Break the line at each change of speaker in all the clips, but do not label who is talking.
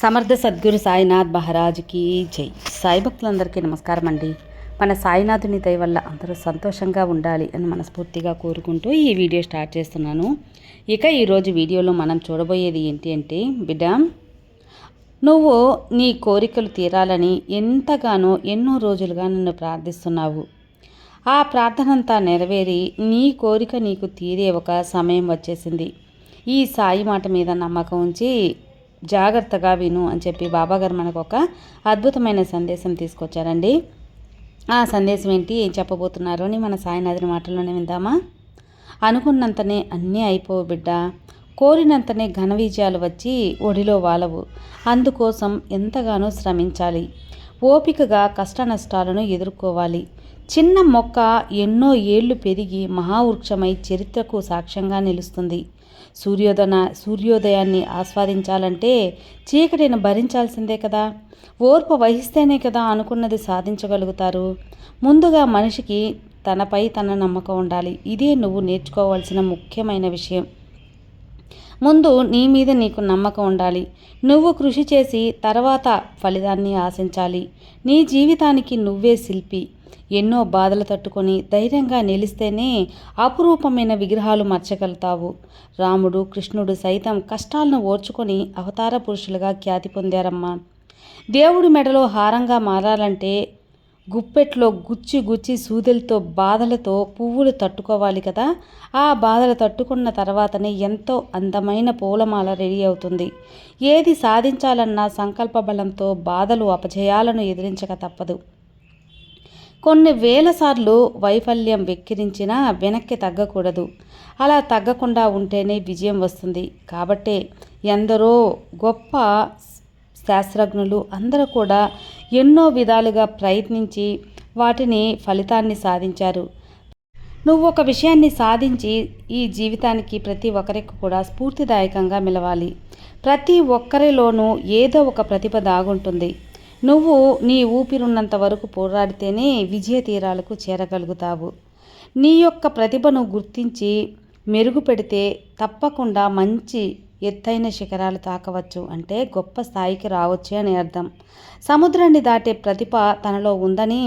సమర్థ సద్గురు సాయినాథ్ మహారాజ్కి జై. సాయి భక్తులందరికీ నమస్కారం అండి. మన సాయినాథుని దయ వల్ల అందరూ సంతోషంగా ఉండాలి అని మనస్ఫూర్తిగా కోరుకుంటూ ఈ వీడియో స్టార్ట్ చేస్తున్నాను. ఇక ఈరోజు వీడియోలో మనం చూడబోయేది ఏంటి అంటే బిడ్డ నువ్వు నీ కోరికలు తీరాలని ఎంతగానో ఎన్నో రోజులుగా నన్ను ప్రార్థిస్తున్నావు. ఆ ప్రార్థనంతా నెరవేరి నీ కోరిక నీకు తీరే ఒక సమయం వచ్చేసింది. ఈ సాయి మాట మీద నమ్మకం ఉంచి జాగ్రత్తగా విను అని చెప్పి బాబాగారు మనకు ఒక అద్భుతమైన సందేశం తీసుకొచ్చారండి. ఆ సందేశం ఏంటి? ఏం చెప్పబోతున్నారు అని మన సాయినాథుని మాటల్లోనే విందామా? అనుకున్నంతనే అన్నీ అయిపోవు బిడ్డ. కోరినంతనే ఘన విజయాలు వచ్చి ఒడిలో వాలవు. అందుకోసం ఎంతగానో శ్రమించాలి. ఓపికగా కష్ట నష్టాలను ఎదుర్కోవాలి. చిన్న మొక్క ఎన్నో ఏళ్ళు పెరిగి మహావృక్షమై చరిత్రకు సాక్ష్యంగా నిలుస్తుంది. సూర్యోదన సూర్యోదయాన్ని ఆస్వాదించాలంటే చీకటిని భరించాల్సిందే కదా. ఓర్పు వహిస్తేనే కదా అనుకున్నది సాధించగలుగుతారు. ముందుగా మనిషికి తనపై తన నమ్మకం ఉండాలి. ఇదే నువ్వు నేర్చుకోవాల్సిన ముఖ్యమైన విషయం. ముందు నీ మీద నీకు నమ్మకం ఉండాలి. నువ్వు కృషి చేసి తర్వాత ఫలితాన్ని ఆశించాలి. నీ జీవితానికి నువ్వే శిల్పి. ఎన్నో బాధలు తట్టుకొని ధైర్యంగా నిలిస్తేనే అపురూపమైన విగ్రహాలు మర్చగలుగుతావు. రాముడు కృష్ణుడు సైతం కష్టాలను ఓర్చుకొని అవతార పురుషులుగా ఖ్యాతి పొందారమ్మా. దేవుడి మెడలో హారంగా మారాలంటే గుప్పెట్లో గుచ్చి గుచ్చి సూదులతో బాధలతో పువ్వులు తట్టుకోవాలి కదా. ఆ బాధలు తట్టుకున్న తర్వాతనే ఎంతో అందమైన పూలమాల రెడీ అవుతుంది. ఏది సాధించాలన్నా సంకల్ప బలంతో బాధలు అపజయాలను ఎదిరించక తప్పదు. కొన్ని వేల సార్లు వైఫల్యం వెక్కిరించినా వెనక్కి తగ్గకూడదు. అలా తగ్గకుండా ఉంటేనే విజయం వస్తుంది. కాబట్టే ఎందరో గొప్ప శాస్త్రజ్ఞులు అందరూ కూడా ఎన్నో విధాలుగా ప్రయత్నించి వాటిని ఫలితాన్ని సాధించారు. నువ్వు ఒక విషయాన్ని సాధించి ఈ జీవితానికి ప్రతి ఒక్కరికి కూడా స్ఫూర్తిదాయకంగా మిలవాలి. ప్రతి ఒక్కరిలోనూ ఏదో ఒక ప్రతిభ దాగుంటుంది. నువ్వు నీ ఊపిరున్నంత వరకు పోరాడితేనే విజయ తీరాలకు చేరగలుగుతావు. నీ యొక్క ప్రతిభను గుర్తించి మెరుగుపెడితే తప్పకుండా మంచి ఎత్తైన శిఖరాలు తాకవచ్చు అంటే గొప్ప స్థాయికి రావచ్చు అని అర్థం. సముద్రాన్ని దాటే ప్రతిభ తనలో ఉందని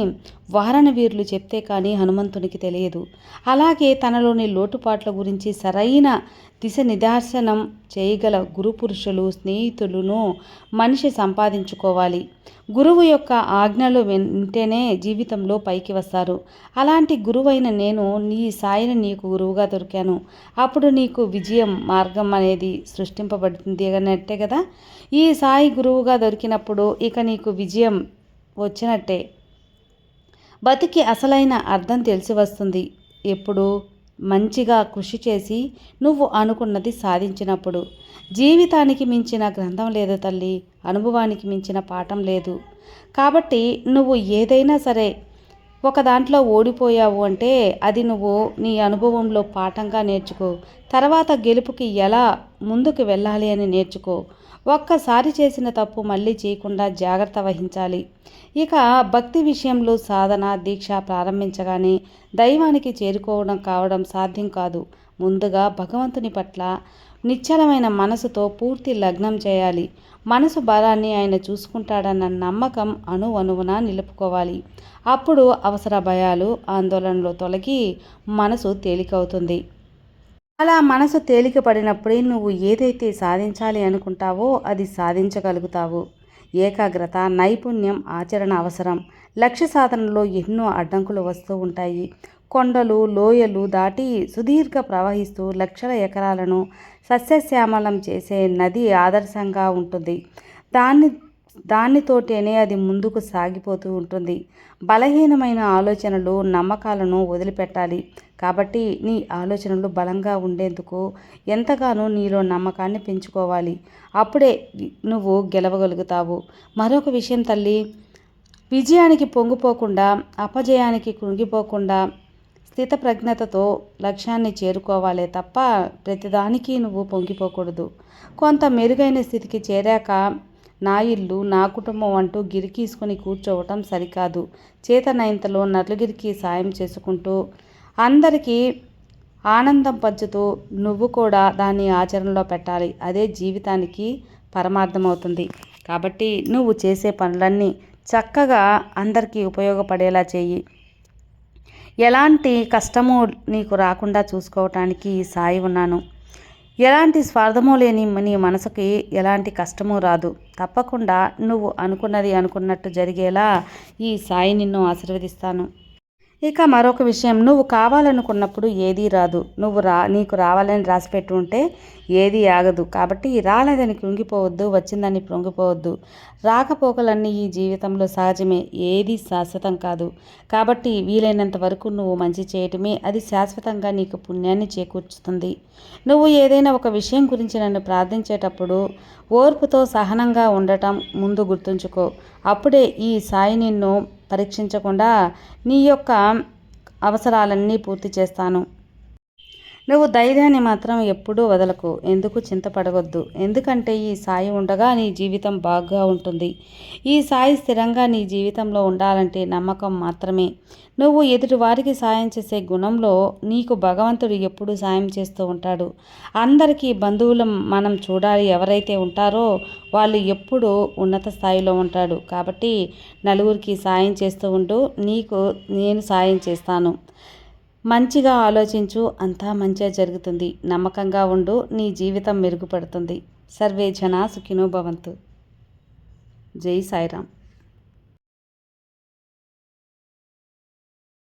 వారణ వీరులు చెప్తే కానీ హనుమంతునికి తెలియదు. అలాగే తనలోని లోటుపాట్ల గురించి సరైన దిశ నిదర్శనం చేయగల గురు పురుషులు స్నేహితులను మనిషి సంపాదించుకోవాలి. గురువు యొక్క ఆజ్ఞలు వింటేనే జీవితంలో పైకి వస్తారు. అలాంటి గురువైన నేను నీ సాయిని నీకు గురువుగా దొరికాను. అప్పుడు నీకు విజయం మార్గం అనేది సృష్టింపబడుతుంది అన్నట్టే కదా? ఈ సాయి గురువుగా దొరికినప్పుడు ఇక నీకు విజయం వచ్చినట్టే. బతికి అసలైన అర్థం తెలిసి వస్తుంది. ఎప్పుడు మంచిగా కృషి చేసి నువ్వు అనుకున్నది సాధించినప్పుడు. జీవితానికి మించిన గ్రంథం లేదు తల్లి. అనుభవానికి మించిన పాఠం లేదు. కాబట్టి నువ్వు ఏదైనా సరే ఒక దాంట్లో ఓడిపోయావు అంటే అది నువ్వు నీ అనుభవంలో పాఠంగా నేర్చుకో. తర్వాత గెలుపుకి ఎలా ముందుకు వెళ్ళాలి అని నేర్చుకో. ఒక్కసారి చేసిన తప్పు మళ్ళీ చేయకుండా జాగ్రత్త వహించాలి. ఇక భక్తి విషయంలో సాధన దీక్ష ప్రారంభించగానే దైవానికి చేరుకోవడం కావడం సాధ్యం కాదు. ముందుగా భగవంతుని పట్ల నిశ్చలమైన మనసుతో పూర్తి లగ్నం చేయాలి. మనసు బలాన్ని ఆయన చూసుకుంటాడన్న నమ్మకం అణు అణువున నిలుపుకోవాలి. అప్పుడు అవసర భయాలు ఆందోళనలు తొలగి మనసు తేలికవుతుంది. అలా మనసు తేలిక పడినప్పుడే నువ్వు ఏదైతే సాధించాలి అనుకుంటావో అది సాధించగలుగుతావు. ఏకాగ్రత నైపుణ్యం ఆచరణ అవసరం. లక్ష్య సాధనలో ఎన్నో అడ్డంకులు వస్తూ ఉంటాయి. కొండలు లోయలు దాటి సుదీర్ఘ ప్రవహిస్తూ లక్షల ఎకరాలను సస్యశ్యామలం చేసే నది ఆదర్శంగా ఉంటుంది. దాన్ని దానితోటేనే అది ముందుకు సాగిపోతూ ఉంటుంది. బలహీనమైన ఆలోచనలు నమ్మకాలను వదిలిపెట్టాలి. కాబట్టి నీ ఆలోచనలు బలంగా ఉండేందుకు ఎంతగానో నీలో నమ్మకాన్ని పెంచుకోవాలి. అప్పుడే నువ్వు గెలవగలుగుతావు. మరొక విషయం తల్లి విజయానికి పొంగిపోకుండా అపజయానికి కృంగిపోకుండా స్థితప్రజ్ఞతతో లక్ష్యాన్ని చేరుకోవాలే తప్ప ప్రతిదానికి నువ్వు పొంగిపోకూడదు. కొంత మెరుగైన స్థితికి చేరాక నా ఇల్లు నా కుటుంబం అంటూ గిరికీసుకుని కూర్చోవటం సరికాదు. చేతనైంతలో నలుగురికి సాయం చేసుకుంటూ అందరికీ ఆనందం పంచుతూ నువ్వు కూడా దాన్ని ఆచరణలో పెట్టాలి. అదే జీవితానికి పరమార్థమవుతుంది. కాబట్టి నువ్వు చేసే పనులన్నీ చక్కగా అందరికీ ఉపయోగపడేలా చేయి. ఎలాంటి కష్టము నీకు రాకుండా చూసుకోవటానికి సాయి ఉన్నాను. ఎలాంటి స్వార్థము లేని నీ మనసుకి ఎలాంటి కష్టము రాదు. తప్పకుండా నువ్వు అనుకున్నది అనుకున్నట్టు జరిగేలా ఈ సాయి నిన్ను ఆశీర్వదిస్తాను. ఇక మరొక విషయం నువ్వు కావాలనుకున్నప్పుడు ఏదీ రాదు. నువ్వు రా నీకు రావాలని రాసి పెట్టి ఉంటే ఏదీ ఆగదు. కాబట్టి రాలేదని కృంగిపోవద్దు వచ్చిందని పొంగిపోవద్దు రాకపోకలన్నీ ఈ జీవితంలో సహజమే ఏది శాశ్వతం కాదు. కాబట్టి వీలైనంత వరకు నువ్వు మంచి చేయటమే అది శాశ్వతంగా నీకు పుణ్యాన్ని చేకూర్చుతుంది. నువ్వు ఏదైనా ఒక విషయం గురించి నన్ను ప్రార్థించేటప్పుడు ఓర్పుతో సహనంగా ఉండటం ముందు గుర్తుంచుకో. అప్పుడే ఈ సాయి నిన్ను పరీక్షించకుండా నీ యొక్క అవసరాలన్నీ పూర్తి చేస్తాను. నువ్వు ధైర్యాన్ని మాత్రం ఎప్పుడూ వదలకు. ఎందుకు చింతపడవద్దు? ఎందుకంటే ఈ సాయి ఉండగా నీ జీవితం బాగా ఉంటుంది. ఈ సాయి స్థిరంగా నీ జీవితంలో ఉండాలంటే నమ్మకం మాత్రమే. నువ్వు ఎదుటి వారికి సాయం చేసే గుణంలో నీకు భగవంతుడు ఎప్పుడు సాయం చేస్తూ ఉంటాడు. అందరికీ బంధువులు మనం చూడాలి ఎవరైతే ఉంటారో వాళ్ళు ఎప్పుడూ ఉన్నత స్థాయిలో ఉంటాడు. కాబట్టి నలుగురికి సాయం చేస్తూ ఉంటూ నీకు నేను సాయం చేస్తాను. మంచిగా ఆలోచించు అంతా మంచిగా జరుగుతుంది. నమ్మకంగా ఉండు నీ జీవితం మెరుగుపడుతుంది. సర్వే జనా సుఖినో భవంతు. జై సాయిరామ్.